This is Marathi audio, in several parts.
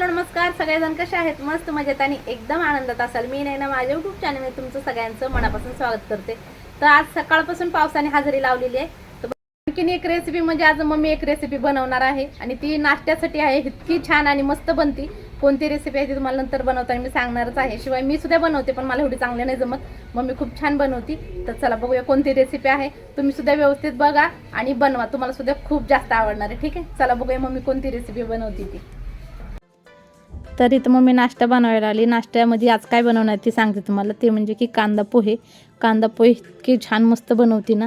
हॅलो नमस्कार. सगळेजण कसे आहेत? मस्त मजेत आणि एकदम आनंदात असाल. मी नाही ना माझ्या युट्यूब चॅनलमध्ये तुमचं सगळ्यांचं मनापासून स्वागत करते. तर आज सकाळपासून पावसाने हजेरी लावलेली आहे. तर आणखीन एक रेसिपी म्हणजे आज मम्मी एक रेसिपी बनवणार आहे आणि ती नाश्त्यासाठी आहे. इतकी छान आणि मस्त बनती. कोणती रेसिपी आहे ती तुम्हाला नंतर बनवताना मी सांगणारच आहे. शिवाय मी सुद्धा बनवते पण मला एवढी चांगली नाही जमत. मम्मी खूप छान बनवती. तर चला बघूया कोणती रेसिपी आहे. तुम्ही सुद्धा व्यवस्थित बघा आणि बनवा. तुम्हाला सुद्धा खूप जास्त आवडणार आहे. ठीक आहे? चला बघूया मम्मी कोणती रेसिपी बनवती ती. तर इथं मग मी नाश्ता बनवायला आली. नाश्त्यामध्ये आज काय बनवणार ते सांगते तुम्हाला. ते म्हणजे की कांदा पोहे. कांदा पोहे इतके छान मस्त बनवते ना.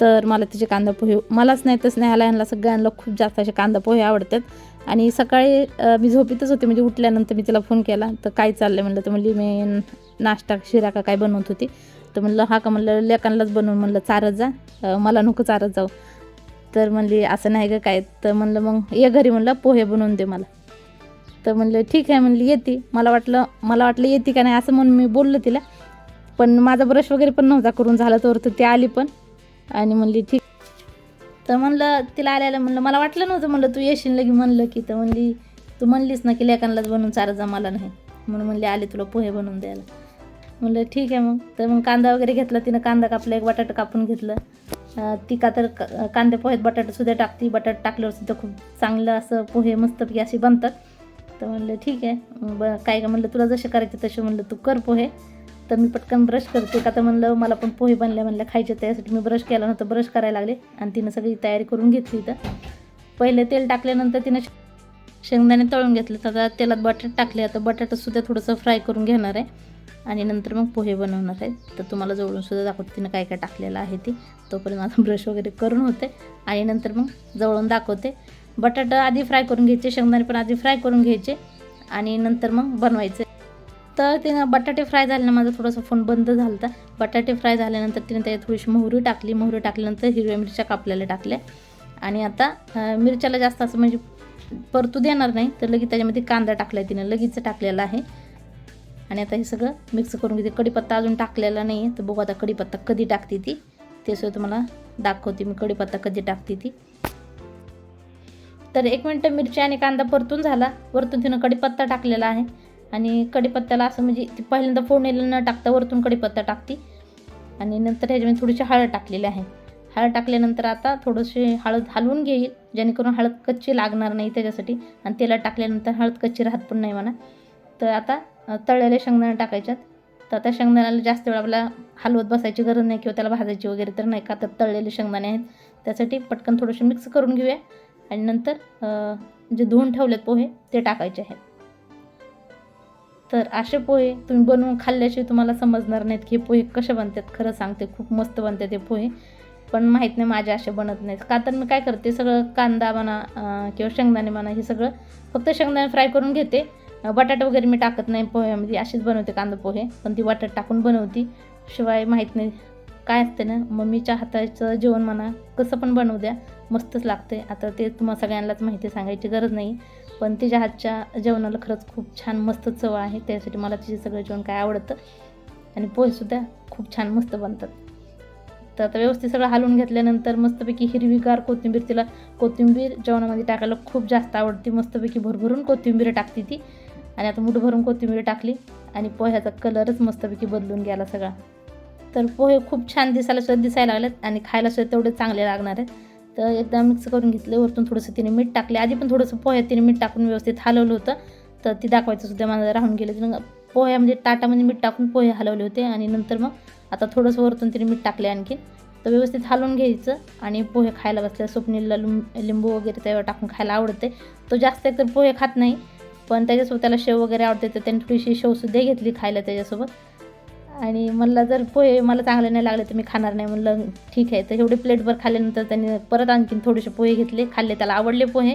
तर मला तिचे कांदा पोहे मलाच नाही तर स्नेहाला यांना सगळ्यांना खूप जास्त असे कांदा पोहे आवडतात. आणि सकाळी मी झोपेतच होते. म्हणजे उठल्यानंतर मी तिला फोन केला. तर काय चाललं म्हणलं तर म्हणली मी नाश्ता शिरा का काय बनवत होती? तर म्हणलं हा का? म्हणलं लेकांनाच बनवून म्हणलं चारत जा. मला नको चारत जाऊ. तर म्हणली असं नाही का काय? तर म्हणलं मग ये घरी. म्हणलं पोहे बनवून दे मला. तर म्हणलं ठीक आहे म्हणली येते. मला वाटलं मला वाटलं येते का नाही? असं म्हणून मी बोललं तिला. पण माझा ब्रश वगैरे पण नव्हता करून झाला तर तर ती आली पण. आणि म्हणली ठीक. तर म्हणलं तिला आल्याला म्हणलं मला वाटलं नव्हतं म्हणलं तू येशील लगी म्हणलं की तर म्हणली तू म्हणलीस ना की लेकांनाच बनवून चारा जमाला नाही. म्हणून म्हणली आले तुला पोहे बनवून द्यायला. म्हणलं ठीक आहे मग. तर मग कांदा वगैरे घेतला तिनं कांदा कापला एक बटाटा कापून घेतलं. ती का तर कांदे पोहेत बटाटासुद्धा टाकती टाकते बटाटा टाकल्यावर सुद्धा खूप चांगलं असं पोहे मस्तपैकी अशी बनतात. तर म्हणलं ठीक आहे. ब काय का म्हणलं तुला जसे करायचे तसे म्हणलं तू कर पोहे. तर मी पटकन ब्रश करते. का तर म्हणलं मला पण पोहे बनले म्हणलं खायचे त्यासाठी मी ब्रश केला नव्हतं ब्रश करायला लागले. आणि तिनं सगळी तयारी करून घेतली तर पहिले तेल टाकल्यानंतर तिनं श- शेंगदाणे तळून घेतले. तर आता तेलात बटाटे टाकले. आता बटाटासुद्धा थोडंसं फ्राय करून घेणार आहे. आणि नंतर मग पोहे बनवणार आहे. तर तुम्हाला जवळून सुद्धा दाखवते तिनं काय काय टाकलेलं आहे ती. तोपर्यंत माझा ब्रश वगैरे करून होते. आणि नंतर मग जवळून दाखवते. बटाटा आधी फ्राय करून घ्यायचे शेंगदाणे पण आधी फ्राय करून घ्यायचे आणि नंतर मग बनवायचे. तर तिनं बटाटे फ्राय झाले ना माझा थोडासा फोन बंद झाला होता बटाटे फ्राय झाल्यानंतर तिने त्याच्यात थोडीशी मोहरी टाकली. मोहरी टाकल्यानंतर हिरव्या मिरच्या कापलेल्या टाकल्या. आणि आता मिरच्याला जास्त असं म्हणजे परतू देणार नाही तर लगेच त्याच्यामध्ये कांदा टाकला आहे तिनं. लगेच टाकलेला आहे. आणि आता हे सगळं मिक्स करून घेते. कढीपत्ता अजून टाकलेला नाही आहे तर बघू आता कढीपत्ता कधी टाकते ती. ते सुद्धा तुम्हाला दाखवते. मी कढीपत्ता कधी टाकते ती. तर एक मिनटं मिरची आणि कांदा परतून झाला. वरतून तिनं कडीपत्ता टाकलेला आहे. आणि कढीपत्त्याला असं म्हणजे ती पहिल्यांदा फोडणीला न टाकता वरतून कढीपत्ता टाकते. आणि नंतर ह्याच्यामध्ये थोडीशी हळद टाकलेली आहे. हळद टाकल्यानंतर आता थोडीशी हळद हलवून घेईल. जेणेकरून हळद कच्ची लागणार नाही त्याच्यासाठी. आणि तेलात टाकल्यानंतर हळद कच्ची राहत पण नाही म्हणा. तर आता तळलेले शेंगदाणे टाकायच्यात. तर आता शेंगदाण्याला जास्त वेळ आपल्याला हलवत बसायची गरज नाही किंवा त्याला भाजायची वगैरे तर नाही का? तर तळलेले शेंगदाणे आहेत. त्यासाठी पटकन थोडंसं मिक्स करून घेऊया. आणि नंतर जे धुवून ठेवलेत पोहे ते टाकायचे आहेत. तर असे पोहे तुम्ही बनवून खाल्ल्याशिवाय तुम्हाला समजणार नाहीत की हे पोहे कसे बनतात. खरं सांगते खूप मस्त बनतात ते पोहे. पण माहीत नाही माझे असे बनत नाहीत. का तर मी काय करते सगळं कांदा म्हणा किंवा शेंगदाणे म्हणा हे सगळं फक्त शेंगदाणे फ्राय करून घेते. बटाटा वगैरे मी टाकत नाही पोह्यामध्ये म्हणजे अशीच बनवते कांदा पोहे. पण ती बटाट टाकून बनवती. शिवाय माहीत नाही काय असते ना मम्मीच्या हाताचं जेवण म्हणा कसं पण बनवू द्या. मस्तच लागते आता ते तुम्हाला सगळ्यांनाच माहिती सांगायची गरज नाही पण तिच्या हातच्या जेवणाला खरंच खूप छान मस्त चव आहे. त्यासाठी मला तिचे सगळं जेवण काय आवडतं आणि पोहेसुद्धा खूप छान मस्त बनतात. तर आता व्यवस्थित सगळं हलवून घेतल्यानंतर मस्तपैकी हिरवीगार कोथिंबीर तिला कोथिंबीर जेवणामध्ये टाकायला खूप जास्त आवडते. मस्तपैकी भरभरून कोथिंबीर टाकते ती. आणि आता मुठ भरून कोथिंबीर टाकली आणि पोह्याचा कलरच मस्तपैकी बदलून गेला सगळा. तर पोहे खूप छान दिसायला सुद्धा दिसायला लागलेत आणि खायला सुद्धा तेवढे चांगले लागणार आहेत. तर एकदा मिक्स करून घेतले वरतून थोडंसं तिने मीठ टाकले. आधी पण थोडंसं पोह्यात तिने मीठ टाकून व्यवस्थित हलवलं होतं. तर ती दाखवायचं सुद्धा मला राहून गेलं. तिनं पोह्या म्हणजे ताटामध्ये मीठ टाकून पोहे हलवले होते आणि नंतर मग आता थोडंसं वरतून तिने मीठ टाकले आणखी तर व्यवस्थित हलवून घ्यायचं आणि पोहे खायला बसल्या स्वप्नीला लिंब लिंबू वगैरे त्यावर टाकून खायला आवडते. तो जास्त एकतर पोहे खात नाही पण त्याच्यासोबत त्याला शेव वगैरे आवडते तर त्याने थोडीशी शेवसुद्धा घेतली खायला त्याच्यासोबत. आणि मला जर पोहे मला चांगले नाही लागले तर मी खाणार नाही. म्हणलं ठीक आहे. तर एवढे प्लेटभर खाल्ल्यानंतर त्यांनी परत आणखीन थोडेसे पोहे घेतले खाल्ले. त्याला आवडले पोहे.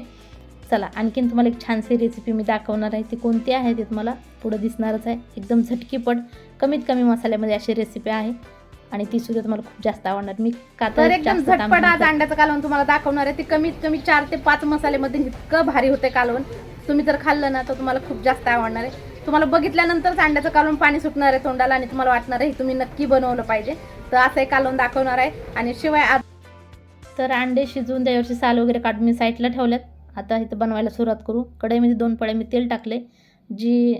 चला आणखीन तुम्हाला एक छानशी रेसिपी मी दाखवणार आहे. ती कोणती आहे ती तुम्हाला पुढं दिसणारच आहे. एकदम झटकीपट कमीत कमी मसाल्यामध्ये अशी रेसिपी आहे. आणि ती सुद्धा तुम्हाला खूप जास्त आवडणार. मी का तर एकदम झटपट आज. अंड्याचं कालवण तुम्हाला दाखवणार आहे. ते कमीत कमी चार ते पाच मसाल्यामध्ये इतकं भारी होते कालवण. तुम्ही जर खाल्लं ना तर तुम्हाला खूप जास्त आवडणार आहे. तुम्हाला बघितल्यानंतरच अंड्याचं कालवण पाणी सुटणार आहे तोंडाला आणि तुम्हाला वाटणार आहे हे तुम्ही नक्की बनवलं पाहिजे. तर असं एक कालवण दाखवणार आहे. आणि शिवाय तर अंडे शिजवून त्याच्यावरची साल वगैरे काढून मी साईडला ठेवल्यात. आता इथं बनवायला सुरुवात करू. कढईमध्ये दोन पळ्या मी तेल टाकले. जी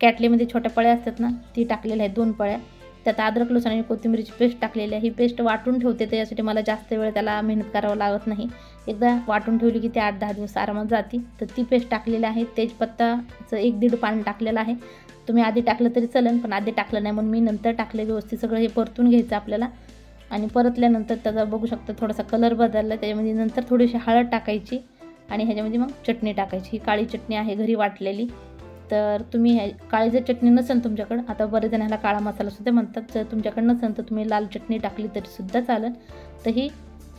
कॅटलीमध्ये छोट्या पळ्या असतात ना ती टाकलेल्या आहेत दोन पळ्या. त्यात अद्रक लसूण आणि कोथिंबीरची पेस्ट टाकलेली आहे. ही पेस्ट वाटून ठेवते त्याच्यासाठी मला जास्त वेळ त्याला मेहनत करावं लागत नाही. एकदा वाटून ठेवली की ते आठ दहा दिवस आरामात जाते. तर ती पेस्ट टाकलेली आहे. तेजपत्ताचं एक दीड पान टाकलेलं आहे. तुम्ही आधी टाकलं तरी चालेल पण आधी टाकलं नाही म्हणून मी नंतर टाकले. व्यवस्थित सगळं हे परतून घ्यायचं आपल्याला. आणि परतल्यानंतर त्याचा बघू शकता थोडासा कलर बदलला. त्याच्यामध्ये नंतर थोडीशी हळद टाकायची आणि ह्याच्यामध्ये मग चटणी टाकायची. ही काळी चटणी आहे घरी वाटलेली. तर तुम्ही ह्या काळी जर चटणी नसेल तुमच्याकडं आता बरेच जण ह्याला काळा मसालासुद्धा म्हणतात. जर तुमच्याकडे नसेल तर तुम्ही लाल चटणी टाकली तरीसुद्धा चालेल. तर ही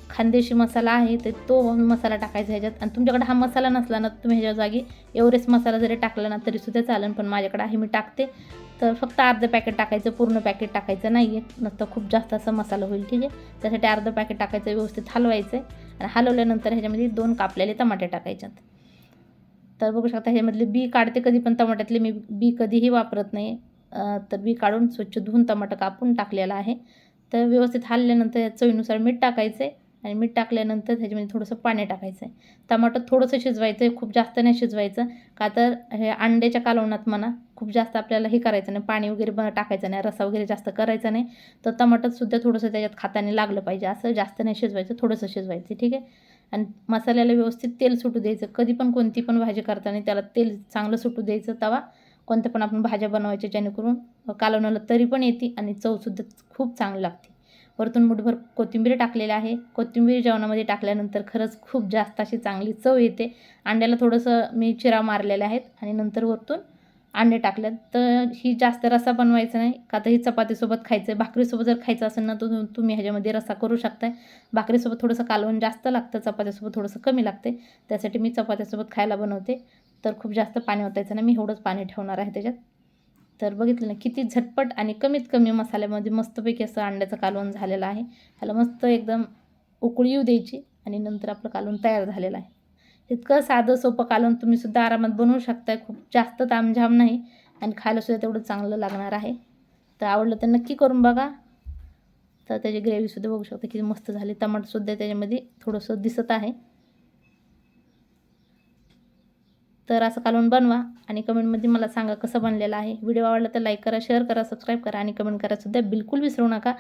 खानदेशी मसाला आहे तर तो मसाला टाकायचा ह्याच्यात. आणि तुमच्याकडे हा मसाला नसला ना तुम्ही ह्याच्या जागी एवरेस्ट मसाला जरी टाकला ना तरीसुद्धा चालेल पण माझ्याकडे आहे मी टाकते. तर फक्त अर्धं पॅकेट टाकायचं पूर्ण पॅकेट टाकायचं नाही आहे नसतं खूप जास्त असा मसाला होईल ठीक आहे? त्यासाठी अर्धं पॅकेट टाकायचं व्यवस्थित हलवायचं आहे आणि हलवल्यानंतर ह्याच्यामध्ये दोन कापलेले टमाटे टाकायच्यात. तर बघू शकता ह्याच्यामधले बी काढते कधी पण टमाट्यातले मी बी कधीही वापरत नाही. तर बी काढून स्वच्छ धुवून टमाटं कापून टाकलेलं आहे. तर व्यवस्थित हलल्यानंतर या चवीनुसार मीठ टाकायचं आहे आणि मीठ टाकल्यानंतर त्याच्यामध्ये थोडंसं पाणी टाकायचं आहे. टमाटर थोडंसं शिजवायचं आहे खूप जास्त नाही शिजवायचं. का तर हे अंड्याच्या कालवणात म्हणा खूप जास्त आपल्याला हे करायचं नाही. पाणी वगैरे ब टाकायचं नाही. रसा वगैरे जास्त करायचा नाही. तर टमाटरसुद्धा थोडंसं त्याच्यात खाताने लागलं पाहिजे. असं जास्त नाही शिजवायचं थोडंसं शिजवायचं ठीक आहे? आणि मसाल्याला व्यवस्थित तेल सुटू द्यायचं. कधी पण कोणती पण भाजी करताना त्याला तेल चांगलं सुटू द्यायचं तवा. कोणत्या पण आपण भाज्या बनवायच्या जेणेकरून कालवणाला तरी पण येते आणि चवसुद्धा खूप चांगली लागते. वरतून मुठभर कोथिंबीर टाकलेली आहे. कोथिंबीर जेवणामध्ये टाकल्यानंतर खरंच खूप जास्त अशी चांगली चव येते. अंड्याला थोडंसं मी चिरा मारलेले आहेत आणि नंतर वरतून अंडे टाकल्यात. तर ही जास्त रसा बनवायचा नाही. का तर ही चपातीसोबत खायचं आहे भाकरीसोबत जर खायचं असेल ना तर तुम्ही ह्याच्यामध्ये रसा करू शकताय. भाकरीसोबत थोडंसं कालवण जास्त लागतं. चपात्यासोबत थोडंसं कमी लागते त्यासाठी मी चपात्यासोबत खायला बनवते. तर खूप जास्त पाणी ओतायचं नाही. मी एवढंच पाणी ठेवणार आहे त्याच्यात. तर बघितलं ना किती झटपट आणि कमीत कमी मसाल्यामध्ये मस्तपैकी असं अंड्याचं कालवण झालेलं आहे. ह्याला मस्त एकदम उकळी येऊ द्यायची आणि नंतर आपलं कालवण तयार झालेलं आहे. इतकं साधं सोपं कालवण तुम्हीसुद्धा आरामात बनवू शकताय. खूप जास्त तामझाम नाही आणि खायलासुद्धा तेवढं चांगलं लागणार आहे. तर आवडलं तर नक्की करून बघा. तर त्याची ग्रेव्हीसुद्धा बघू शकता किती मस्त झाली. टमाटरसुद्धा त्याच्यामध्ये थोडंसं दिसत आहे. तर असं कालवण बनवा आणि कमेंटमध्ये मला सांगा कसं बनलेलं आहे. व्हिडिओ आवडला तर लाईक करा शेअर करा सबस्क्राईब करा आणि कमेंट करासुद्धा बिलकुल विसरू नका.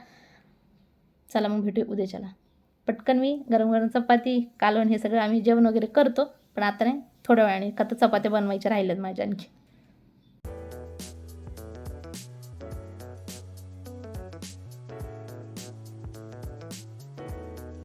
चला मग भेटू उद्याच्याला. पटकन मी गरम गरम चपाती कालवण हे सगळं आम्ही जेवण वगैरे करतो पण आता नाही थोड्या वेळाने. का तर चपात्या बनवायच्या राहिल्यात माझ्या आणखी.